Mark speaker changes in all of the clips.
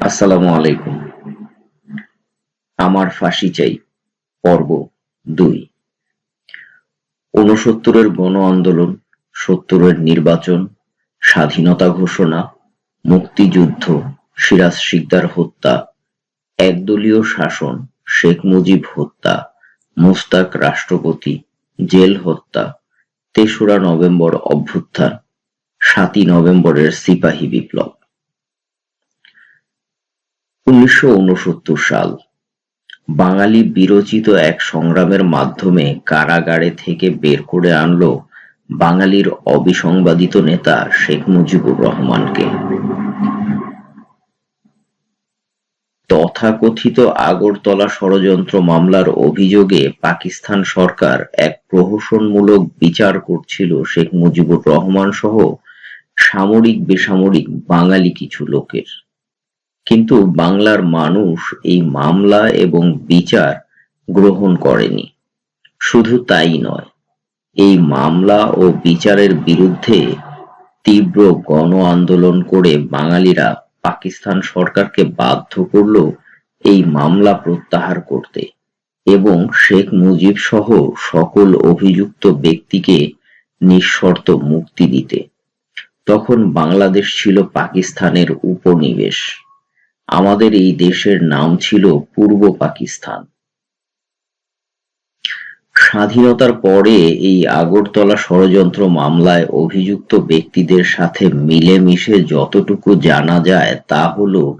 Speaker 1: আসসালামু আলাইকুম। আমার ফাঁসি চাই, পর্ব দুই। ঊনসত্তরের গণ আন্দোলন, সত্তরের নির্বাচন, স্বাধীনতা ঘোষণা, মুক্তিযুদ্ধ, সিরাজ শিকদার হত্যা, একদলীয় শাসন, শেখ মুজিব হত্যা, মোস্তাক রাষ্ট্রপতি জেল হত্যা, তেসরা নভেম্বর অভ্যুত্থান, সাতই নভেম্বরের সিপাহী বিপ্লব। উনিশশো ঊনসত্তর সাল, বাঙালি বিরচিত এক সংগ্রামের মাধ্যমে কারাগারে থেকে বের করে আনলো বাঙালির অবিসংবাদিত নেতা শেখ মুজিবুর রহমানকে। তথাকথিত আগরতলা ষড়যন্ত্র মামলার অভিযোগে পাকিস্তান সরকার এক প্রহসনমূলক বিচার করছিল শেখ মুজিবুর রহমান সহ সামরিক বেসামরিক বাঙালি কিছু লোকের। কিন্তু বাংলার মানুষ এই মামলা এবং বিচার গ্রহণ করেনি। শুধু তাই নয়, এই মামলা ও বিচারের বিরুদ্ধে তীব্র গণ আন্দোলন করে বাঙালিরা পাকিস্তান সরকারকে বাধ্য করল এই মামলা প্রত্যাহার করতে এবং শেখ মুজিব সহ সকল অভিযুক্ত ব্যক্তিকে নিঃশর্ত মুক্তি দিতে। তখন বাংলাদেশ ছিল পাকিস্তানের উপনিবেশ। আমাদের এই দেশের নাম ছিল পূর্ব পাকিস্তান। স্বাধীনতার পরে এই আগরতলা ষড়যন্ত্র মামলায় অভিযুক্ত ব্যক্তিদের সাথে মিলেমিশে যতটুকু জানা যায় তা হলো,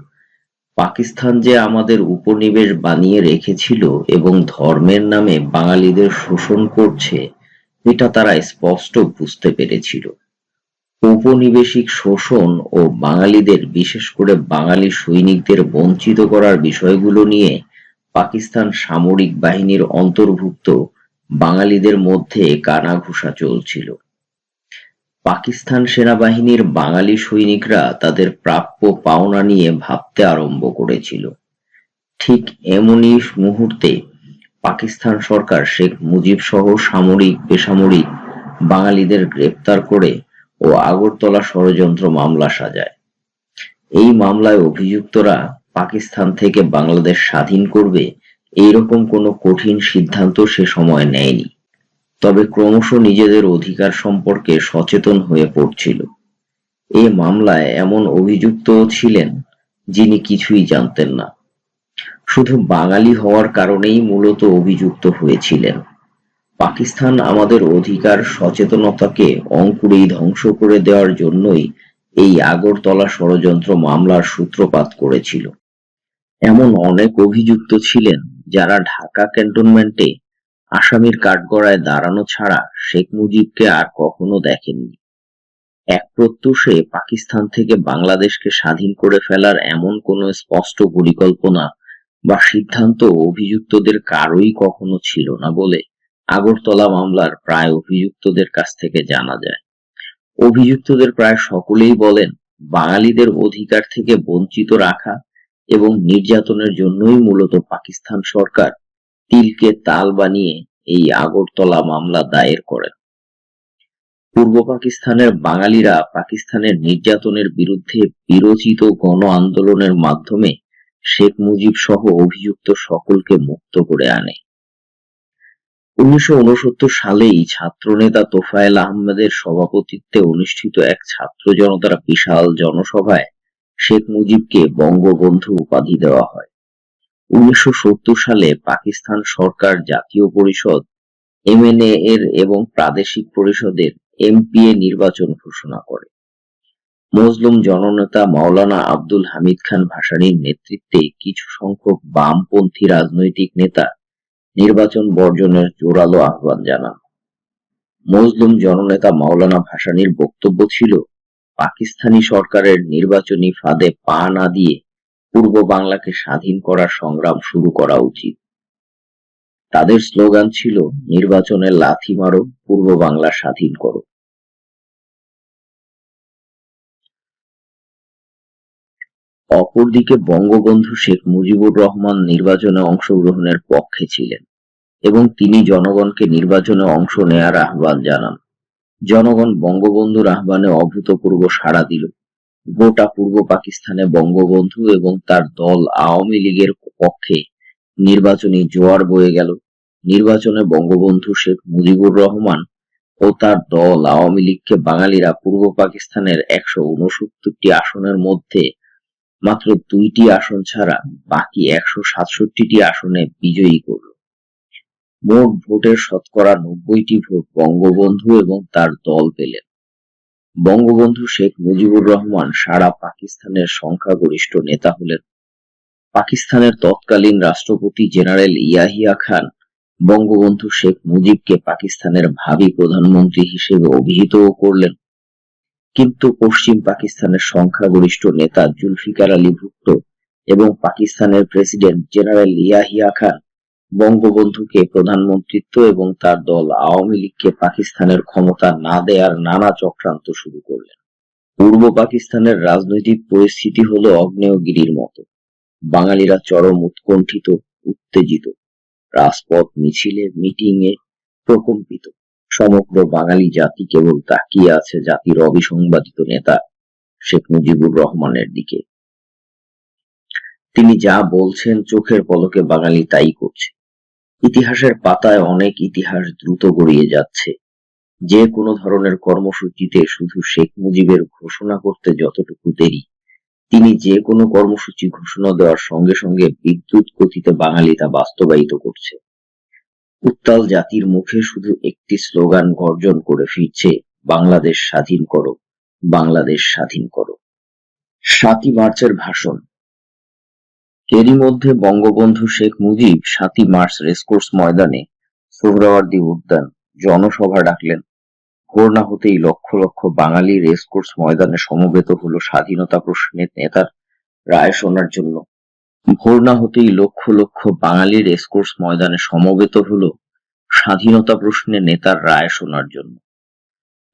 Speaker 1: পাকিস্তান যে আমাদের উপনিবেশ বানিয়ে রেখেছিল এবং ধর্মের নামে বাঙালিদের শোষণ করছে, এটা তারা স্পষ্ট বুঝতে পেরেছিল। ঔপনিবেশিক শোষণ ও বাঙালিদের, বিশেষ করে বাঙালি সৈনিকদের বঞ্চিত করার বিষয়গুলো নিয়ে পাকিস্তান সামরিক বাহিনীর অন্তর্ভুক্ত বাঙালিদের মধ্যে কানাঘুষা চলছিল। পাকিস্তান সেনাবাহিনীর বাঙালি সৈনিকরা তাদের প্রাপ্য পাওনা নিয়ে ভাবতে আরম্ভ করেছিল। ঠিক এমনই মুহূর্তে পাকিস্তান সরকার শেখ মুজিব সহ সামরিক, বেসামরিক বাঙালিদের গ্রেপ্তার করে ও আগরতলা ষড়যন্ত্র মামলা সাজায়। এই মামলায় অভিযুক্তরা পাকিস্তান থেকে বাংলাদেশ স্বাধীন করবে এইরকম কোনো কঠিন সিদ্ধান্ত সে সময় নেয়নি। তবে ক্রমশ নিজেদের অধিকার সম্পর্কে সচেতন হয়ে পড়ছিল। এ মামলায় এমন অভিযুক্ত ছিলেন যিনি কিছুই জানতেন না। শুধু বাঙালি হওয়ার কারণেই মূলত অভিযুক্ত হয়েছিলেন। পাকিস্তান আমাদের অধিকার, সচেতনতাকে অঙ্কুরেই ধ্বংস করে দেওয়ার জন্যই এই আগরতলা ষড়যন্ত্র মামলার সূত্রপাত করেছিল। এমন অনেক অভিযুক্ত ছিলেন যারা ঢাকা ক্যান্টনমেন্টে আসামির কাঠগড়ায় দাঁড়ানো ছাড়া শেখ মুজিবকে আর কখনো দেখেননি। এক প্রত্যুষে পাকিস্তান থেকে বাংলাদেশকে স্বাধীন করে ফেলার এমন কোনো স্পষ্ট পরিকল্পনা বা সিদ্ধান্ত অভিযুক্তদের কারোই কখনো ছিল না বলে আগরতলা মামলার প্রায় অভিযুক্তদের কাছ থেকে জানা যায়। অভিযুক্তদের প্রায় সকলেই বলেন, বাঙালিদের অধিকার থেকে বঞ্চিত রাখা এবং নির্যাতনের জন্যই মূলত পাকিস্তান সরকার তিলকে তাল বানিয়ে এই আগরতলা মামলা দায়ের করেন। পূর্ব পাকিস্তানের বাঙালিরা পাকিস্তানের নির্যাতনের বিরুদ্ধে বিরোচিত গণ আন্দোলনের মাধ্যমে শেখ মুজিব সহ অভিযুক্ত সকলকে মুক্ত করে আনে। উনিশশো সালেই ছাত্রনেতা তোফায়েল আহমেদের সভাপতিত্বে অনুষ্ঠিত এক ছাত্র জনতার বিশাল জনসভায় শেখ মুজিবকে বঙ্গবন্ধু উপাধি দেওয়া হয়। উনিশশো সত্তর সালে পাকিস্তান সরকার জাতীয় পরিষদ, এমএনএ এর এবং প্রাদেশিক পরিষদের এমপিএ নির্বাচন ঘোষণা করে। মজলুম জননেতা মাওলানা আব্দুল হামিদ খান ভাসানীর নেতৃত্বে কিছু সংখ্যক বামপন্থী রাজনৈতিক নেতা নির্বাচন বর্জনের জোরালো আহ্বান জানান। মজলুম জননেতা মাওলানা ভাসানির বক্তব্য ছিল, পাকিস্তানি সরকারের নির্বাচনী ফাঁদে পা না দিয়ে পূর্ব বাংলাকে স্বাধীন করার সংগ্রাম শুরু করা উচিত। তাদের স্লোগান ছিল, নির্বাচনের লাথি মারো, পূর্ব বাংলা স্বাধীন করো। অপরদিকে বঙ্গবন্ধু শেখ মুজিবুর রহমান নির্বাচনে অংশগ্রহণের পক্ষে ছিলেন এবং তিনি জনগণকে নির্বাচনে অংশ নেয়ার আহ্বান জানান। জনগণ বঙ্গবন্ধুর আহ্বানে অভূতপূর্ব সাড়া দিল। গোটা পূর্ব পাকিস্তানে বঙ্গবন্ধু এবং তার দল আওয়ামী লীগের পক্ষে নির্বাচনী জোয়ার বয়ে গেল। নির্বাচনে বঙ্গবন্ধু শেখ মুজিবুর রহমান ও তার দল আওয়ামী লীগকে বাঙালিরা পূর্ব পাকিস্তানের একশো উনসত্তরটি আসনের মধ্যে মাত্র দুইটি আসন ছাড়া বাকি একশো সাতষট্টিটি আসনে বিজয়ী করল। মোট ভোটের শতকরা নব্বইটি ভোট বঙ্গবন্ধু এবং তার দল পেলেন। বঙ্গবন্ধু শেখ মুজিবুর রহমান সারা পাকিস্তানের সংখ্যাগরিষ্ঠ নেতা হলেন। পাকিস্তানের তৎকালীন রাষ্ট্রপতি জেনারেল ইয়াহিয়া খান বঙ্গবন্ধু শেখ মুজিবকে পাকিস্তানের ভাবি প্রধানমন্ত্রী হিসেবে অভিহিতও করলেন। কিন্তু পশ্চিম পাকিস্তানের সংখ্যাগরিষ্ঠ নেতা জুলফিকার আলী ভুট্টো এবং পাকিস্তানের প্রেসিডেন্ট জেনারেল ইয়াহিয়া খান বঙ্গবন্ধুকে প্রধানমন্ত্রিত্ব এবং তার দল আওয়ামী লীগকে পাকিস্তানের ক্ষমতা না দেয়ার নানা চক্রান্ত শুরু করলেন। পূর্ব পাকিস্তানের রাজনৈতিক পরিস্থিতি হলো অগ্নেয়গিরির মতো। বাঙালিরা চরম উৎকণ্ঠিত, উত্তেজিত। রাজপথ মিছিলে, মিটিংয়ে প্রকম্পিত। সমগ্র বাঙালি জাতি কেবল তাকিয়ে আছে জাতির অবিসংবাদিত নেতা শেখ মুজিবুর রহমানের দিকে। তিনি যা বলছেন চোখের পলকে বাঙালি তাই করছে। ইতিহাসের পাতায় অনেক ইতিহাস দ্রুত গড়িয়ে যাচ্ছে। যে কোনো ধরনের কর্মসূচিতে শুধু শেখ মুজিবের ঘোষণা করতে যতটুকু দেরি, তিনি যে কোনো কর্মসূচি ঘোষণা দেওয়ার সঙ্গে সঙ্গে বিদ্যুৎ গতিতে বাঙালি তা বাস্তবায়িত করছে। উত্তাল জাতির মুখে শুধু একটি স্লোগান গর্জন করে ফিরছে, বাংলাদেশ স্বাধীন করো, বাংলাদেশ স্বাধীন করো। সাতই মার্চের ভাষণ। এরই মধ্যে বঙ্গবন্ধু শেখ মুজিব সাতই মার্চ রেসকোর্স ময়দানে সোহরাওয়ার্দী উদ্যান জনসভা ডাকলেন। ভোর না হতেই লক্ষ লক্ষ বাঙালি রেসকোর্স ময়দানে সমবেত হলো স্বাধীনতা প্রশ্নের নেতার রায় শোনার জন্য। ভোর না হতেই লক্ষ লক্ষ বাঙালি রেসকোর্স ময়দানে সমবেত হলো স্বাধীনতা প্রশ্নে নেতার রায় শোনার জন্য।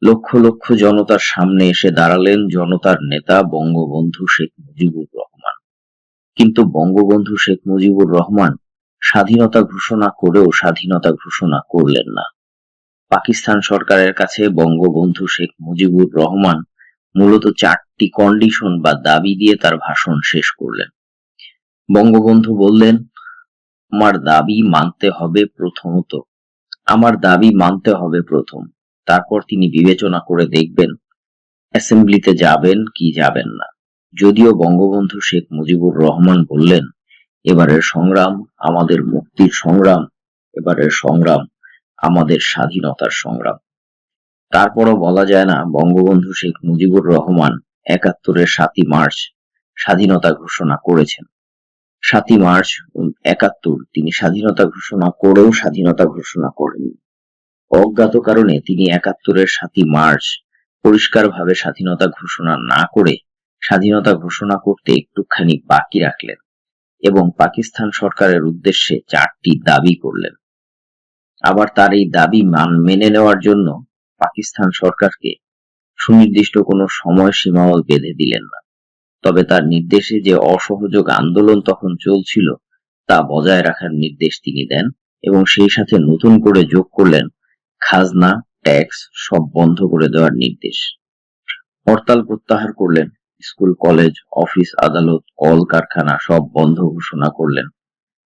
Speaker 1: লক্ষ লক্ষ জনতার সামনে এসে দাঁড়ালেন জনতার নেতা বঙ্গবন্ধু শেখ মুজিবুর রহমান। কিন্তু বঙ্গবন্ধু শেখ মুজিবুর রহমান স্বাধীনতা ঘোষণা করেও স্বাধীনতা ঘোষণা করলেন না। পাকিস্তান সরকারের কাছে বঙ্গবন্ধু শেখ মুজিবুর রহমান মূলত চারটি কন্ডিশন বা দাবি দিয়ে তার ভাষণ শেষ করলেন। বঙ্গবন্ধু বললেন, আমার দাবি মানতে হবে প্রথমত। আমার দাবি মানতে হবে প্রথম। তারপর তিনি বিবেচনা করে দেখবেন, অ্যাসেম্বলিতে যাবেন কি যাবেন না। যদিও বঙ্গবন্ধু শেখ মুজিবুর রহমান বললেন, এবারের সংগ্রাম আমাদের মুক্তির সংগ্রাম, এবারের সংগ্রাম আমাদের স্বাধীনতার সংগ্রাম। তারপরও বলা যায় না, বঙ্গবন্ধু শেখ মুজিবুর রহমান একাত্তরের সাতই মার্চ স্বাধীনতা ঘোষণা করেছেন। সাতই মার্চ একাত্তর। তিনি স্বাধীনতা ঘোষণা করেও স্বাধীনতা ঘোষণা করেন। অজ্ঞাত কারণে তিনি একাত্তরের সাতই মার্চ পরিষ্কারভাবে স্বাধীনতা ঘোষণা না করে স্বাধীনতা ঘোষণা করতে একটুখানি বাকি রাখলেন এবং পাকিস্তান সরকারের উদ্দেশ্যে চারটি দাবি করলেন। আবার তার এই দাবি মান, মেনে নেওয়ার জন্য পাকিস্তান সরকারকে সুনির্দিষ্ট কোনো সময় সীমাও বেঁধে দিলেন না। তবে তার নির্দেশে যে অসহযোগ আন্দোলন তখন চলছিল, তা বজায় রাখার নির্দেশ তিনি দেন এবং সেই সাথে নতুন করে যোগ করলেন খাজনা, ট্যাক্স সব বন্ধ করে দেওয়ার নির্দেশ। হরতাল প্রত্যাহার করলেন, স্কুল, কলেজ, অফিস, আদালত কল কারখানা সব বন্ধ ঘোষণা করলেন।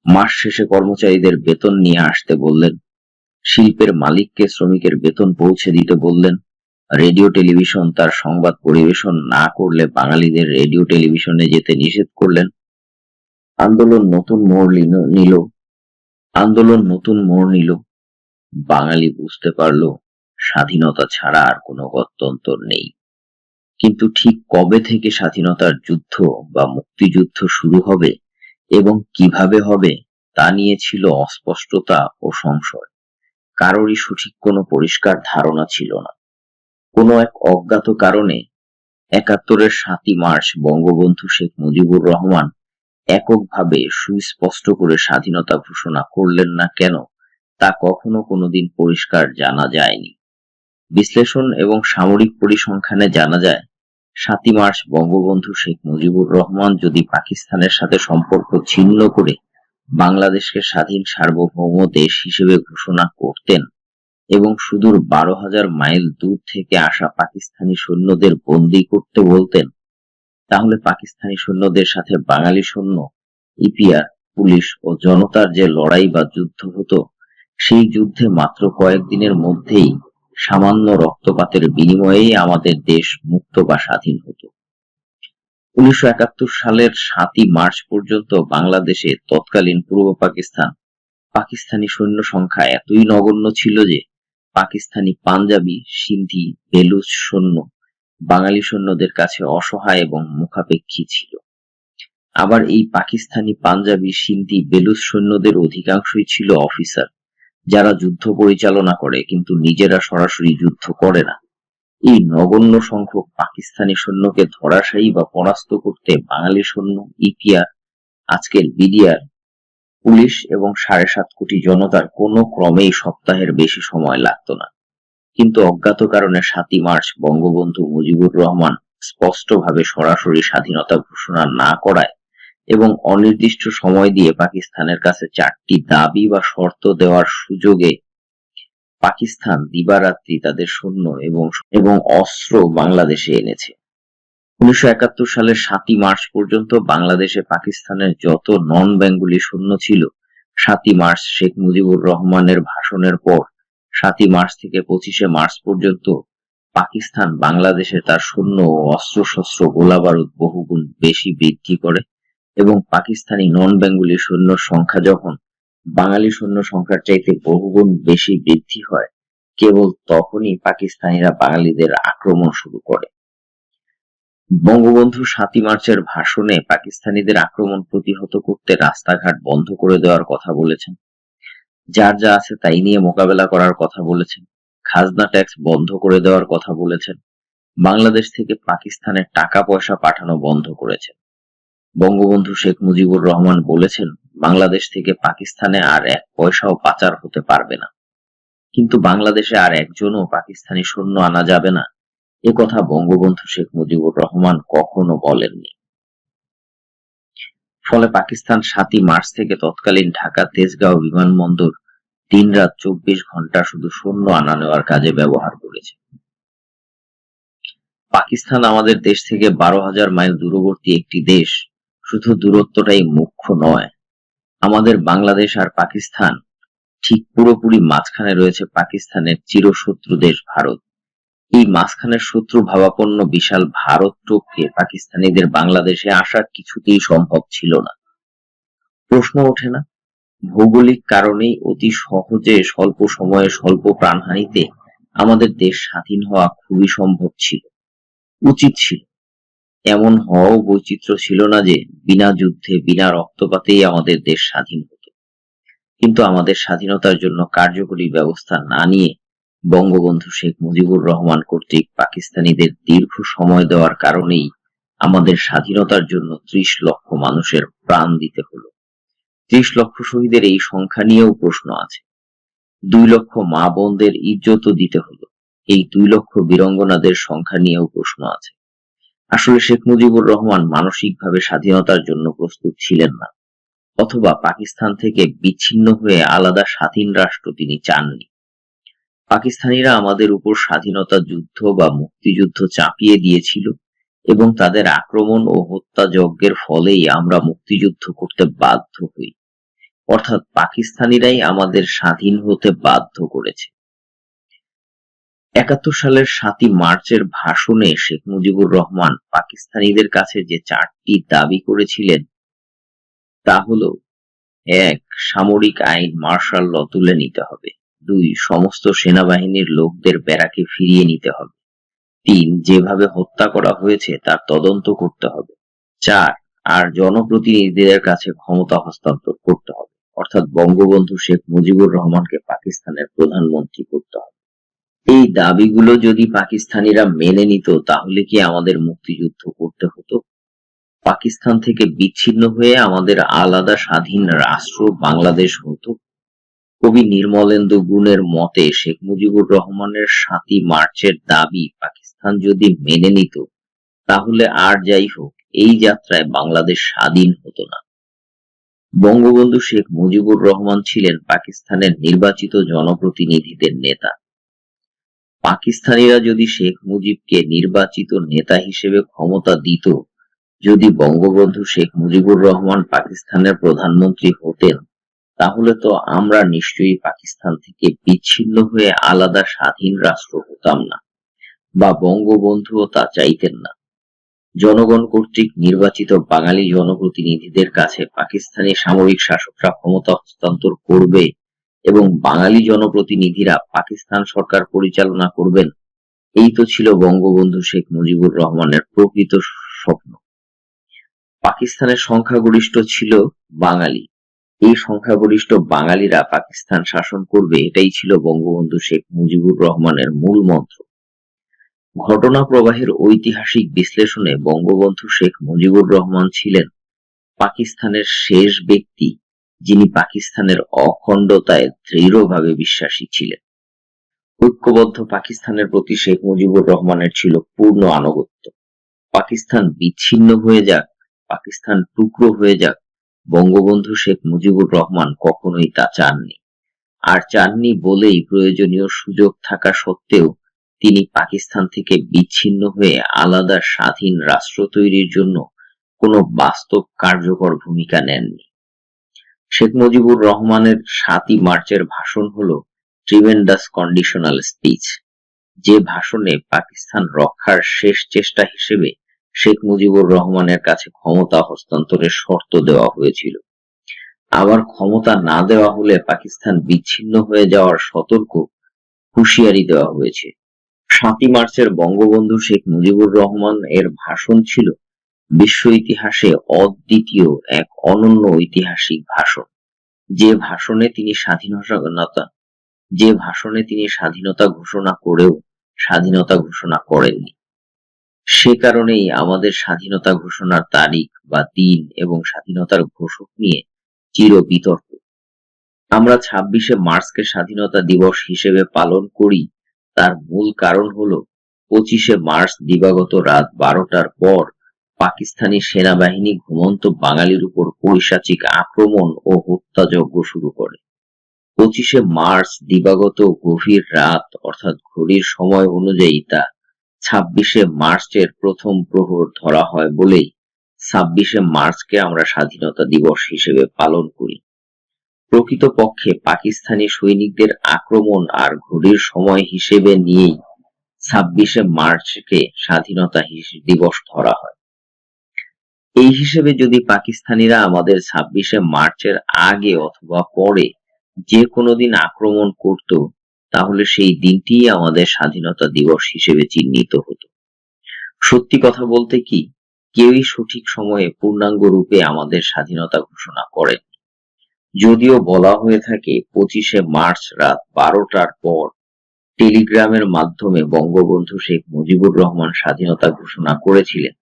Speaker 1: মাস শেষে কর্মচারীদের বেতন নিয়ে আসতে বললেন, শিল্পের মালিককে শ্রমিকের বেতন পৌঁছে দিতে বললেন রেডিও টেলিভিশন তার সংবাদ পরিবেশন না করলে বাঙালিদের রেডিও টেলিভিশনে যেতে নিষেধ করলেন। আন্দোলন নতুন মোড় নিল আন্দোলন নতুন মোড় নিল। বাঙালি বুঝতে পারল, স্বাধীনতা ছাড়া আর কোনো গত্যন্তর নেই। কিন্তু ঠিক কবে থেকে স্বাধীনতার যুদ্ধ বা মুক্তিযুদ্ধ শুরু হবে এবং কীভাবে হবে তা নিয়ে ছিল অস্পষ্টতা ও সংশয়। কারোরই সঠিক কোনো পরিষ্কার ধারণা ছিল না। কোনো এক অজ্ঞাত কারণে একাত্তরের সাতই মার্চ বঙ্গবন্ধু শেখ মুজিবুর রহমান এককভাবে সুস্পষ্ট করে স্বাধীনতা ঘোষণা করলেন না কেন, তা কখনো কোনোদিন পরিষ্কার জানা যায়নি। বিশ্লেষণ এবং সামরিক পরিসংখ্যানে জানা যায়, সাতই মার্চ বঙ্গবন্ধু শেখ মুজিবুর রহমান যদি পাকিস্তানের সাথে সম্পর্ক ছিন্ন করে বাংলাদেশকে স্বাধীন সার্বভৌম দেশ হিসেবে ঘোষণা করতেন এবং সুদূর বারো হাজার মাইল দূর থেকে আসা পাকিস্তানি সৈন্যদের বন্দি করতে বলতেন। তাহলে পাকিস্তানি সৈন্যদের সাথে বাঙালি সৈন্য, ইপিআর, পুলিশ ও জনতার যে লড়াই বা যুদ্ধ হতো, সেই যুদ্ধে মাত্র কয়েকদিনের মধ্যেই সামান্য রক্তপাতের বিনিময়েই আমাদের দেশ মুক্ত বা স্বাধীন হতো। উনিশশো একাত্তর সালের সাতই মার্চ পর্যন্ত বাংলাদেশে তৎকালীন পূর্ব পাকিস্তান, পাকিস্তানি সৈন্য সংখ্যা এতই নগণ্য ছিল যে পাকিস্তানি পাঞ্জাবি, সিন্ধি, বেলুচ সৈন্য, বাঙালি সৈন্যদের কাছে অসহায় এবং মুখাপেক্ষী ছিল। আবার এই পাকিস্তানি পাঞ্জাবি, সিন্ধি, বেলুচ সৈন্যদের অধিকাংশই ছিল অফিসার, যারা যুদ্ধ পরিচালনা করে, কিন্তু নিজেরা সরাসরি যুদ্ধ করে না। এই নগণ্য সংখ্যক পাকিস্তানি সৈন্যকে ধরাশায়ী বা পরাস্ত করতে বাঙালি সৈন্য, ইপিআর, আজকের বিডিআর পুলিশ এবং সাড়ে সাত কোটি জনতার কোনো ক্রমেই সপ্তাহের বেশি সময় লাগতো না। কিন্তু অজ্ঞাত কারণে সাতই মার্চ বঙ্গবন্ধু মুজিবুর রহমান স্পষ্টভাবে সরাসরি স্বাধীনতা ঘোষণা না করায় এবং অনির্দিষ্ট সময় দিয়ে পাকিস্তানের কাছে চারটি দাবি বা শর্ত দেওয়ার সুযোগে পাকিস্তান দিবারাত্রি তাদের সৈন্য এবং এবং অস্ত্র বাংলাদেশে এনেছে। উনিশশো একাত্তর সালের সাতই মার্চ পর্যন্ত বাংলাদেশে পাকিস্তানের যত নন বেঙ্গলি সৈন্য ছিল, সাতই মার্চ শেখ মুজিবুর রহমানের ভাষণের পর সাতই মার্চ থেকে পঁচিশে মার্চ পর্যন্ত পাকিস্তান বাংলাদেশে তার সৈন্য ও অস্ত্রশস্ত্র গোলাবারুদ বহুগুণ বেশি বৃদ্ধি করে এবং পাকিস্তানি নন বেঙ্গলি সৈন্যর সংখ্যা যখন বাঙালি সৈন্য সংখ্যার চাইতে বহুগুণ বেশি বৃদ্ধি হয়, কেবল তখনই পাকিস্তানিরা বাঙালিদের আক্রমণ শুরু করে। বঙ্গবন্ধু সাতই মার্চের ভাষণে পাকিস্তানিদের আক্রমণ প্রতিহত করতে রাস্তাঘাট বন্ধ করে দেওয়ার কথা বলেছেন। যার যা আছে তাই নিয়ে মোকাবেলা করার কথা বলেছেন। খাজনা ট্যাক্স বন্ধ করে দেওয়ার কথা বলেছেন। বাংলাদেশ থেকে পাকিস্তানের টাকা পয়সা পাঠানো বন্ধ করেছেন। বঙ্গবন্ধু শেখ মুজিবুর রহমান বলেছেন, বাংলাদেশ থেকে পাকিস্তানে আর এক পয়সাও পাচার হতে পারবে না। কিন্তু বাংলাদেশে আর একজনও পাকিস্তানি সৈন্য আনা যাবে না। এ কথা বঙ্গবন্ধু শেখ মুজিবুর রহমান কখনো বলেননি। ফলে পাকিস্তান সাতই মার্চ থেকে তৎকালীন ঢাকা তেজগাঁও বিমানবন্দর দিন রাত চব্বিশ ঘণ্টা শুধু সৈন্য আনা নেওয়ার কাজে ব্যবহার করেছে। পাকিস্তান আমাদের দেশ থেকে বারো হাজার মাইল দূরবর্তী একটি দেশ, শুধু দূরত্বটাই মুখ্য নয়, আমাদের বাংলাদেশ আর পাকিস্তান ঠিক পুরোপুরি মাঝখানে রয়েছে পাকিস্তানের চিরশত্রু দেশ ভারত। এই মাঝখানের শত্রু ভাবাপন্ন বিশাল ভারত টোপকে পাকিস্তানিদের বাংলাদেশে আসা কিছুতেই সম্ভব ছিল না। প্রশ্ন ওঠে না, ভৌগোলিক কারণেই অতি সহজে স্বল্প সময়ে স্বল্প প্রাণহানিতে আমাদের দেশ স্বাধীন হওয়া খুবই সম্ভব ছিল, উচিত ছিল। এমন হওয়াও বৈচিত্র্য ছিল না যে বিনা যুদ্ধে, বিনা রক্তপাতেই আমাদের দেশ স্বাধীন হতো। কিন্তু আমাদের স্বাধীনতার জন্য কার্যকরী ব্যবস্থা না নিয়ে বঙ্গবন্ধু শেখ মুজিবুর রহমান কর্তৃক পাকিস্তানিদের দীর্ঘ সময় দেওয়ার কারণেই আমাদের স্বাধীনতার জন্য ত্রিশ লক্ষ মানুষের প্রাণ দিতে হলো। ত্রিশ লক্ষ শহীদের এই সংখ্যা নিয়েও প্রশ্ন আছে। দুই লক্ষ মা বোনদের ইজ্জতও দিতে হলো। এই দুই লক্ষ বীরঙ্গনাদের সংখ্যা নিয়েও প্রশ্ন আছে। আসলে শেখ মুজিবুর রহমান মানসিকভাবে স্বাধীনতার জন্য প্রস্তুত ছিলেন না, অথবা পাকিস্তান থেকে বিচ্ছিন্ন হয়ে আলাদা স্বাধীন রাষ্ট্র তিনি চাননি। পাকিস্তানিরা আমাদের উপর স্বাধীনতা যুদ্ধ বা মুক্তিযুদ্ধ চাপিয়ে দিয়েছিল এবং তাদের আক্রমণ ও হত্যা যজ্ঞের ফলেই আমরা মুক্তিযুদ্ধ করতে বাধ্য হই। অর্থাৎ পাকিস্তানিরাই আমাদের স্বাধীন হতে বাধ্য করেছে। একাত্তর সালের সাতই মার্চের ভাষণে শেখ মুজিবুর রহমান পাকিস্তানিদের কাছে যে চারটি দাবি করেছিলেন, তা হল, এক, সামরিক আইন মার্শাল ল তুলে নিতে হবে। দুই, সমস্ত সেনাবাহিনীর লোকদের ব্যারাকে ফিরিয়ে নিতে হবে। তিন, যেভাবে হত্যা করা হয়েছে, তার তদন্ত করতে হবে। চার, আর জনপ্রতিনিধিদের কাছে ক্ষমতা হস্তান্তর করতে হবে। অর্থাৎ বঙ্গবন্ধু শেখ মুজিবুর রহমানকে পাকিস্তানের প্রধানমন্ত্রী করতে হবে। এই দাবিগুলো যদি পাকিস্তানিরা মেনে নিত, তাহলে কি আমাদের মুক্তিযুদ্ধ করতে হতো? পাকিস্তান থেকে বিচ্ছিন্ন হয়ে আমাদের আলাদা স্বাধীন রাষ্ট্র বাংলাদেশ হতো? কবি নির্মলেন্দু গুণের মতে শেখ মুজিবুর রহমানের সাতই মার্চের দাবি পাকিস্তান যদি মেনে নিত, তাহলে আর যাই হোক, এই যাত্রায় বাংলাদেশ স্বাধীন হতো না। বঙ্গবন্ধু শেখ মুজিবুর রহমান ছিলেন পাকিস্তানের নির্বাচিত জনপ্রতিনিধিদের নেতা। পাকিস্তানিরা যদি শেখ মুজিবকে নির্বাচিত নেতা হিসেবে ক্ষমতা দিত, যদি বঙ্গবন্ধু শেখ মুজিবুর রহমান পাকিস্তানের প্রধানমন্ত্রী হতেন তাহলে তো আমরা নিশ্চয়ই পাকিস্তান থেকে বিচ্ছিন্ন হয়ে আলাদা স্বাধীন রাষ্ট্র হতাম না, বা বঙ্গবন্ধুও তা চাইতেন না। জনগণ কর্তৃক নির্বাচিত বাঙালি জনপ্রতিনিধিদের কাছে পাকিস্তানি সামরিক শাসকরা ক্ষমতা হস্তান্তর করবে এবং বাঙালি জনপ্রতিনিধিরা পাকিস্তান সরকার পরিচালনা করবেন, এই তো ছিল বঙ্গবন্ধু শেখ মুজিবুর রহমানের প্রকৃত স্বপ্ন। পাকিস্তানের সংখ্যাগরিষ্ঠ ছিল বাঙালি। এই সংখ্যাগরিষ্ঠ বাঙালিরা পাকিস্তান শাসন করবে এটাই ছিল বঙ্গবন্ধু শেখ মুজিবুর রহমানের মূল মন্ত্র। ঘটনা প্রবাহের ঐতিহাসিক বিশ্লেষণে বঙ্গবন্ধু শেখ মুজিবুর রহমান ছিলেন পাকিস্তানের শেষ ব্যক্তি, যিনি পাকিস্তানের অখণ্ডতায় দৃঢ়ভাবে বিশ্বাসী ছিলেন। ঐক্যবদ্ধ পাকিস্তানের প্রতি শেখ মুজিবুর রহমানের ছিল পূর্ণ আনুগত্য। পাকিস্তান বিচ্ছিন্ন হয়ে যাক, পাকিস্তান টুকরো হয়ে যাক বঙ্গবন্ধু শেখ মুজিবুর রহমান কখনোই তা চাননি। আর চাননি বলেই প্রয়োজনীয় সুযোগ থাকা সত্ত্বেও তিনি পাকিস্তান থেকে বিচ্ছিন্ন হয়ে আলাদা স্বাধীন রাষ্ট্র তৈরির জন্য কোনো বাস্তব কার্যকর ভূমিকা নেননি। শেখ মুজিবুর রহমানের সাতই মার্চের ভাষণ হল ট্রিমেন্ডাস কন্ডিশনাল স্পিচ, যে ভাষণে পাকিস্তান রক্ষার শেষ চেষ্টা হিসেবে শেখ মুজিবুর রহমানের কাছে ক্ষমতা হস্তান্তরের শর্ত দেওয়া হয়েছিল। আবার ক্ষমতা না দেওয়া হলে পাকিস্তান বিচ্ছিন্ন হয়ে যাওয়ার সতর্ক হুঁশিয়ারি দেওয়া হয়েছে। সাতই মার্চের বঙ্গবন্ধু শেখ মুজিবুর রহমান এর ভাষণ ছিল বিশ্ব ইতিহাসে অদ্বিতীয় এক অনন্য ঐতিহাসিক ভাষণ। যে ভাষণে তিনি স্বাধীনতা যে ভাষণে তিনি স্বাধীনতা ঘোষণা করেও স্বাধীনতা ঘোষণা করেননি। সে কারণেই আমাদের স্বাধীনতা ঘোষণার তারিখ বা দিন এবং স্বাধীনতার ঘোষক নিয়ে চির বিতর্ক আমরা ছাব্বিশে মার্চকে স্বাধীনতা দিবস হিসেবে পালন করি, তার মূল কারণ হলো পঁচিশে মার্চ দিবাগত রাত বারোটার পর পাকিস্তানি সেনাবাহিনী ঘুমন্ত বাঙালির উপর পৈশাচিক আক্রমণ ও হত্যাযজ্ঞ শুরু করে। পঁচিশে মার্চ দিবাগত গভীর রাত, অর্থাৎ ঘড়ির সময় অনুযায়ী তা ছাব্বিশে মার্চের প্রথম প্রহর ধরা হয় বলেই ছাব্বিশে মার্চকে আমরা স্বাধীনতা দিবস হিসেবে পালন করি। প্রকৃতপক্ষে পাকিস্তানি সৈনিকদের আক্রমণ আর ঘড়ির সময় হিসেবে নিয়েই ছাব্বিশে মার্চকে স্বাধীনতা দিবস ধরা হয়। এই হিসেবে যদি পাকিস্তানিরা আমাদের ছাব্বিশে মার্চের আগে অথবা পরে যে কোনো দিন আক্রমণ করত তাহলে সেই দিনটি আমাদের স্বাধীনতা দিবস হিসেবে চিহ্নিত হতো। সত্যি কথা বলতে কি, কেউই সঠিক সময়ে পূর্ণাঙ্গ রূপে আমাদের স্বাধীনতা ঘোষণা করেন। যদিও বলা হয়ে থাকে, পঁচিশে মার্চ রাত বারোটার পর টেলিগ্রামের মাধ্যমে বঙ্গবন্ধু শেখ মুজিবুর রহমান স্বাধীনতা ঘোষণা করেছিলেন,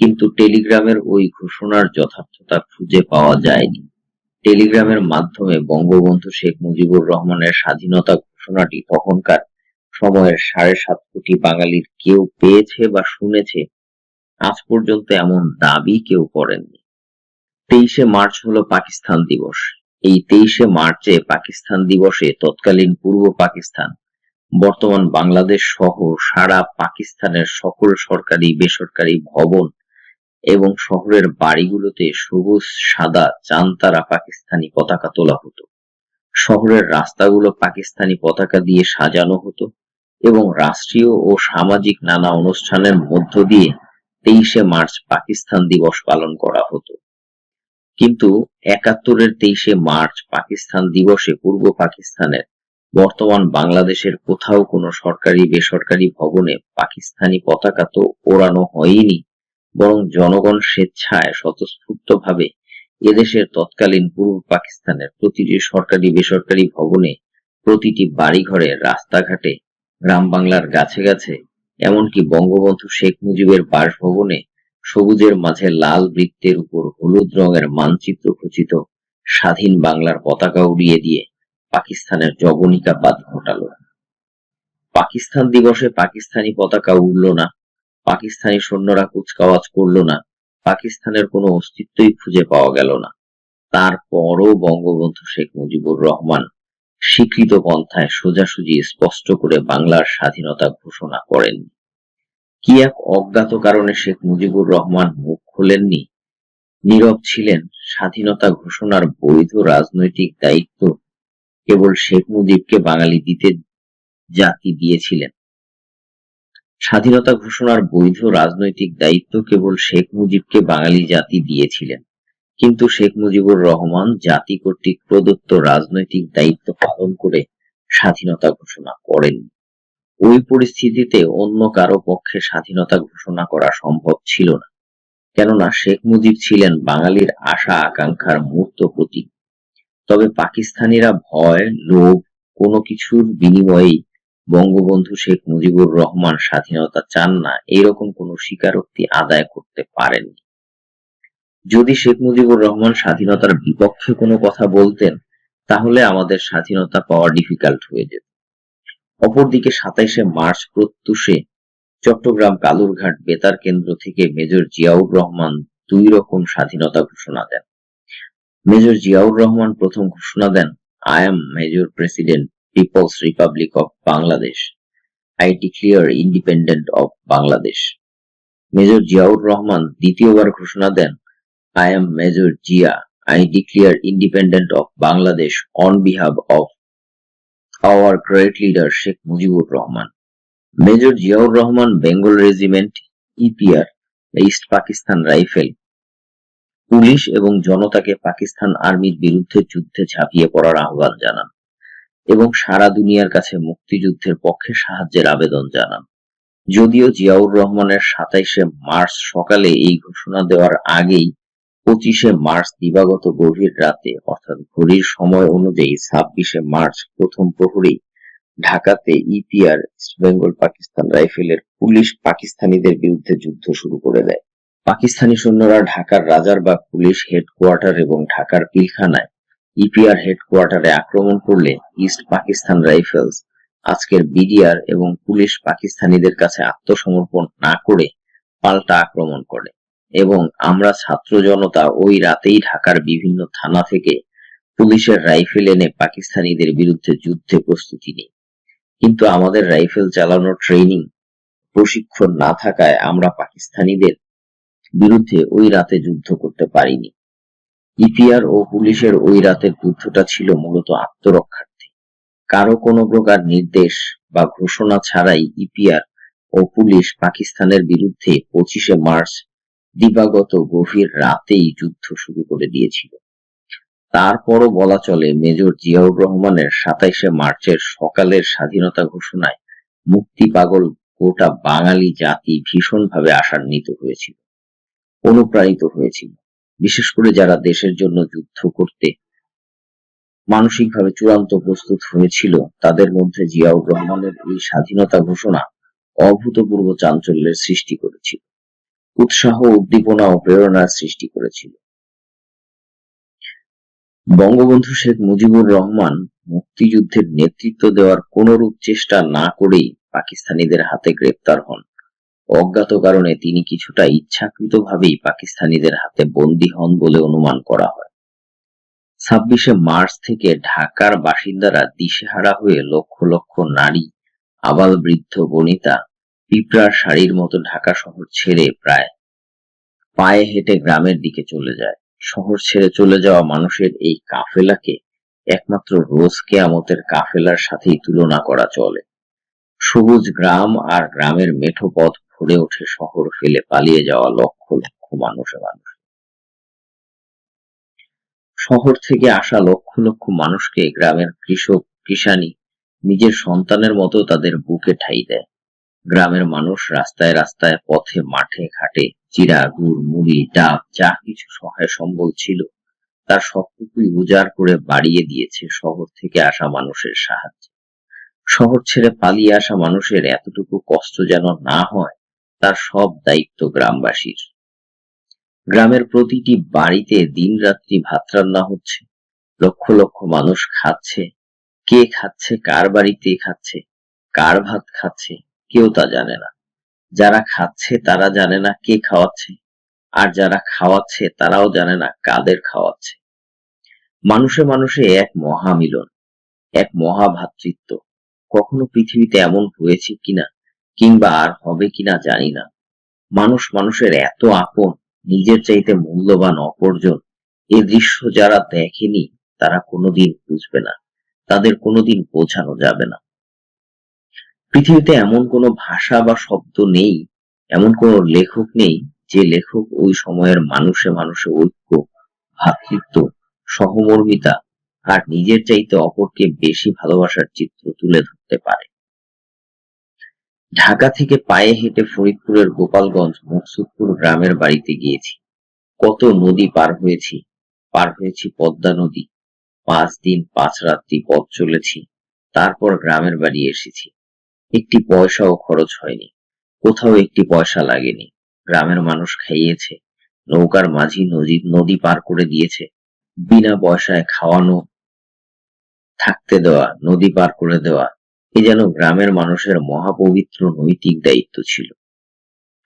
Speaker 1: কিন্তু টেলিগ্রামের ওই ঘোষণার যথার্থতা খুঁজে পাওয়া যায়নি। টেলিগ্রামের মাধ্যমে বঙ্গবন্ধু শেখ মুজিবুর রহমানের স্বাধীনতা ঘোষণাটি তখনকার সময়ের সাড়ে সাত কোটি বাঙালির কেউ পেয়েছে বা শুনেছে, আজ পর্যন্ত এমন দাবি কেউ করেননি। তেইশে মার্চ হলো পাকিস্তান দিবস। এই তেইশে মার্চে পাকিস্তান দিবসে তৎকালীন পূর্ব পাকিস্তান, বর্তমান বাংলাদেশ সহ সারা পাকিস্তানের সকল সরকারি, বেসরকারি ভবন এবং শহরের বাড়িগুলোতে সবুজ, সাদা চানতারা পাকিস্তানি পতাকা তোলা হতো। শহরের রাস্তাগুলো পাকিস্তানি পতাকা দিয়ে সাজানো হতো এবং রাষ্ট্রীয় ও সামাজিক নানা অনুষ্ঠানের মধ্য দিয়ে তেইশে মার্চ পাকিস্তান দিবস পালন করা হতো। কিন্তু একাত্তরের তেইশে মার্চ পাকিস্তান দিবসে পূর্ব পাকিস্তানের বর্তমান বাংলাদেশের কোথাও কোনো সরকারি, বেসরকারি ভবনে পাকিস্তানি পতাকা তো ওড়ানো হয়নি, বরং জনগণ স্বেচ্ছায় স্বতঃস্ফূর্তভাবে এদেশের তৎকালীন পূর্ব পাকিস্তানের প্রতিটি সরকারি বেসরকারি ভবনে, প্রতিটি বাড়িঘরে, রাস্তাঘাটে, গ্রাম বাংলার গাছে গাছে, এমনকি বঙ্গবন্ধু শেখ মুজিবের বাসভবনে সবুজের মাঝে লাল বৃত্তের উপর হলুদ রঙের মানচিত্র খচিত স্বাধীন বাংলার পতাকা উড়িয়ে দিয়ে পাকিস্তানের জবনিকা বাদ ঘটাল। পাকিস্তান দিবসে পাকিস্তানি পতাকা উড়ল না, পাকিস্তানি সৈন্যরা কুচকাওয়াজ করল না পাকিস্তানের কোনো অস্তিত্বই খুঁজে পাওয়া গেল না। তারপরও বঙ্গবন্ধু শেখ মুজিবুর রহমান স্বীকৃত পন্থায় সোজাসুজি স্পষ্ট করে বাংলার স্বাধীনতা ঘোষণা করেন কি এক অজ্ঞাত কারণে শেখ মুজিবুর রহমান মুখ খোলেননি? নীরব ছিলেন, স্বাধীনতা ঘোষণার বৈধ রাজনৈতিক দায়িত্ব কেবল শেখ মুজিবকে বাঙালি দিতে জাতি দিয়েছিলেন। স্বাধীনতা ঘোষণার বৈধ রাজনৈতিক দায়িত্ব কেবল শেখ মুজিবকে বাঙালি জাতি দিয়েছিলেন। কিন্তু শেখ মুজিবুর রহমান জাতি কর্তৃক প্রদত্ত রাজনৈতিক দায়িত্ব পালন করে স্বাধীনতা ঘোষণা করেননি ওই পরিস্থিতিতে অন্য কারও পক্ষে স্বাধীনতা ঘোষণা করা সম্ভব ছিল না। কেননা শেখ মুজিব ছিলেন বাঙালির আশা আকাঙ্ক্ষার মূর্ত প্রতীক। তবে পাকিস্তানিরা ভয়, লোভ, কোনো কিছুর বিনিময়েই বঙ্গবন্ধু শেখ মুজিবুর রহমান স্বাধীনতা চান না, এরকম কোনো স্বীকারোক্তি আদায় করতে পারেননি। যদি শেখ মুজিবুর রহমান স্বাধীনতার বিপক্ষে কোনো কথা বলতেন, তাহলে আমাদের স্বাধীনতা পাওয়া ডিফিকাল্ট হয়ে যেত। অপরদিকে সাতাইশে মার্চ প্রত্যুষে চট্টগ্রাম কালুরঘাট বেতার কেন্দ্র থেকে মেজর জিয়াউর রহমান দুই রকম স্বাধীনতা ঘোষণা দেন। মেজর জিয়াউর রহমান প্রথম ঘোষণা দেন I am major president people's republic of Bangladesh I declare independent of Bangladesh major Ziaur Rahman দ্বিতীয়বার ঘোষণা দেন I am major Zia I declare independent of Bangladesh on behalf of our great leader Sheikh Mujibur Rahman major Ziaur Rahman Bengal regiment EPR east Pakistan rifle police এবং জনতাকে পাকিস্তান আর্মির বিরুদ্ধে যুদ্ধে ঝাঁপিয়ে পড়ার আহ্বান জানান। এবং সারা দুনিয়ার কাছে মুক্তিযুদ্ধের পক্ষে সাহায্যের আবেদন জানান। যদিও জিয়াউর রহমানের সাতাইশে মার্চ সকালে এই ঘোষণা দেওয়ার আগেই পঁচিশে মার্চ দিবাগত গভীর রাতে, অর্থাৎ ঘড়ির সময় অনুযায়ী ছাব্বিশে মার্চ প্রথম প্রহরেই ঢাকাতে ইপিআর, ইস্ট বেঙ্গল পাকিস্তান রাইফেলের পুলিশ পাকিস্তানিদের বিরুদ্ধে যুদ্ধ শুরু করে দেয়। পাকিস্তানি সৈন্যরা ঢাকার রাজারবাগ পুলিশ হেডকোয়ার্টার এবং ঢাকার পিলখানায় ইপিআর হেডকোয়ার্টারে আক্রমণ করলে ইস্ট পাকিস্তান রাইফেলস আজকের বিডিআর এবং পুলিশ পাকিস্তানিদের কাছে আত্মসমর্পণ না করে পাল্টা আক্রমণ করে। এবং আমরা ছাত্র জনতা ওই রাতেই ঢাকার বিভিন্ন থানা থেকে পুলিশের রাইফেল এনে পাকিস্তানিদের বিরুদ্ধে যুদ্ধে প্রস্তুতি নিই। কিন্তু আমাদের রাইফেল চালানোর ট্রেনিং প্রশিক্ষণ না থাকায় আমরা পাকিস্তানিদের বিরুদ্ধে ওই রাতে যুদ্ধ করতে পারিনি। ইপিআর ও পুলিশের ওই রাতের যুদ্ধটা ছিল মূলত আত্মরক্ষার্থে। কারও কোনো প্রকার নির্দেশ বা ঘোষণা ছাড়াই ইপিআর ও পুলিশ পাকিস্তানের বিরুদ্ধে পঁচিশে মার্চ দিবাগত গভীর রাতেই যুদ্ধ শুরু করে দিয়েছিল। তারপরও বলা চলে, মেজর জিয়াউর রহমানের সাতাইশে মার্চের সকালের স্বাধীনতা ঘোষণায় মুক্তি পাগল গোটা বাঙালি জাতি ভীষণভাবে আশান্বিত হয়েছিল, অনুপ্রাণিত হয়েছিল। বিশেষ করে যারা দেশের জন্য যুদ্ধ করতে মানসিকভাবে চূড়ান্ত প্রস্তুত হয়েছিল, তাদের মধ্যে জিয়াউর রহমানের এই স্বাধীনতা ঘোষণা অভূতপূর্ব চাঞ্চল্যের সৃষ্টি করেছিল। উৎসাহ, উদ্দীপনা ও প্রেরণার সৃষ্টি করেছিল। বঙ্গবন্ধু শেখ মুজিবুর রহমান মুক্তিযুদ্ধের নেতৃত্ব দেওয়ার কোনরূপ চেষ্টা না করেই পাকিস্তানিদের হাতে গ্রেপ্তার হন। অজ্ঞাত কারণে তিনি কিছুটা ইচ্ছাকৃতভাবেই পাকিস্তানিদের হাতে বন্দী হন বলে অনুমান করা হয়। ছাব্বিশে মার্চ থেকে ঢাকার বাসিন্দারা দিশেহারা হয়ে লক্ষ লক্ষ নারী আবাল বৃদ্ধ বনিতা, পিঁপড়ার শাড়ির মতো ঢাকা শহর ছেড়ে প্রায় পায়ে হেঁটে গ্রামের দিকে চলে যায়। শহর ছেড়ে চলে যাওয়া মানুষের এই কাফেলাকে একমাত্র রোজ কেয়ামতের কাফেলার সাথেই তুলনা করা চলে। সবুজ গ্রাম আর গ্রামের মেঠো পথ ভরে ওঠে শহর ফেলে পালিয়ে যাওয়া লক্ষ লক্ষ মানুষে মানুষ। শহর থেকে আসা লক্ষ লক্ষ মানুষকে গ্রামের কৃষক, কৃষানি নিজের সন্তানের মতো তাদের বুকে ঠাই দেয়। গ্রামের মানুষ রাস্তায় রাস্তায় পথে, মাঠে, ঘাটে চিরা, গুড়, মুড়ি, ডাব, যা কিছু সহায় সম্বল ছিল, তার সবটুকুই উজাড় করে বাড়িয়ে দিয়েছে শহর থেকে আসা মানুষের সাহায্যে। শহর ছেড়ে পালিয়ে আসা মানুষের এতটুকু কষ্ট যেন না হয় তার সব দায়িত্ব গ্রামবাসীর। গ্রামের প্রতিটি বাড়িতে দিন রাত্রি ভাত রান্না হচ্ছে। লক্ষ লক্ষ মানুষ খাচ্ছে। কে খাচ্ছে, কার বাড়িতে খাচ্ছে, কার ভাত খাচ্ছে, কেউ তা জানে না। যারা খাচ্ছে তারা জানে না কে খাওয়াচ্ছে। আর যারা খাওয়াচ্ছে তারাও জানে না কাদের খাওয়াচ্ছে। মানুষে মানুষে এক মহামিলন, এক মহাভাতৃত্ব। কখনো পৃথিবীতে এমন হয়েছে কিনা কিংবা আর হবে কিনা জানি না। মানুষ মানুষের এত আপন, নিজের চাইতে মূল্যবান, অপরজন, এ দৃশ্য যারা দেখেনি, তারা কোনোদিন বুঝবে না। তাদের কোনোদিন বোঝানো যাবে না। পৃথিবীতে এমন কোনো ভাষা বা শব্দ নেই, এমন কোনো লেখক নেই, যে লেখক ওই সময়ের মানুষে মানুষে ঐক্য ভ্রাতৃত্ব সহমর্মিতা, আর নিজের চাইতে অপরকে বেশি ভালোবাসার চিত্র তুলে ধরতে পারে। ঢাকা থেকে পায়ে হেঁটে ফরিদপুরের গোপালগঞ্জ, মকসুদপুর গ্রামের বাড়িতে গিয়েছি। কত নদী পার হয়েছি পার হয়েছি পদ্মা নদী। পাঁচ দিন, পাঁচ রাত্রি পথ চলেছি, তারপর গ্রামের বাড়ি এসেছি। একটি পয়সাও খরচ হয়নি, কোথাও একটি পয়সা লাগেনি। গ্রামের মানুষ খাইয়েছে, নৌকার মাঝি নদী নদী পার করে দিয়েছে। বিনা পয়সায় খাওয়ানো, থাকতে দেওয়া, নদী পার করে দেওয়া এ যেন গ্রামের মানুষের মহাপবিত্র নৈতিক দায়িত্ব ছিল।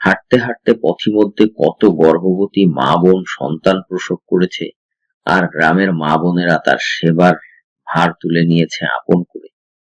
Speaker 1: হাঁটতে হাঁটতে পথিমধ্যে কত গর্ভবতী মা বোন সন্তান প্রসব করেছে, আর গ্রামের মা বোনেরা তার সেবার ভার তুলে নিয়েছে আপন করে।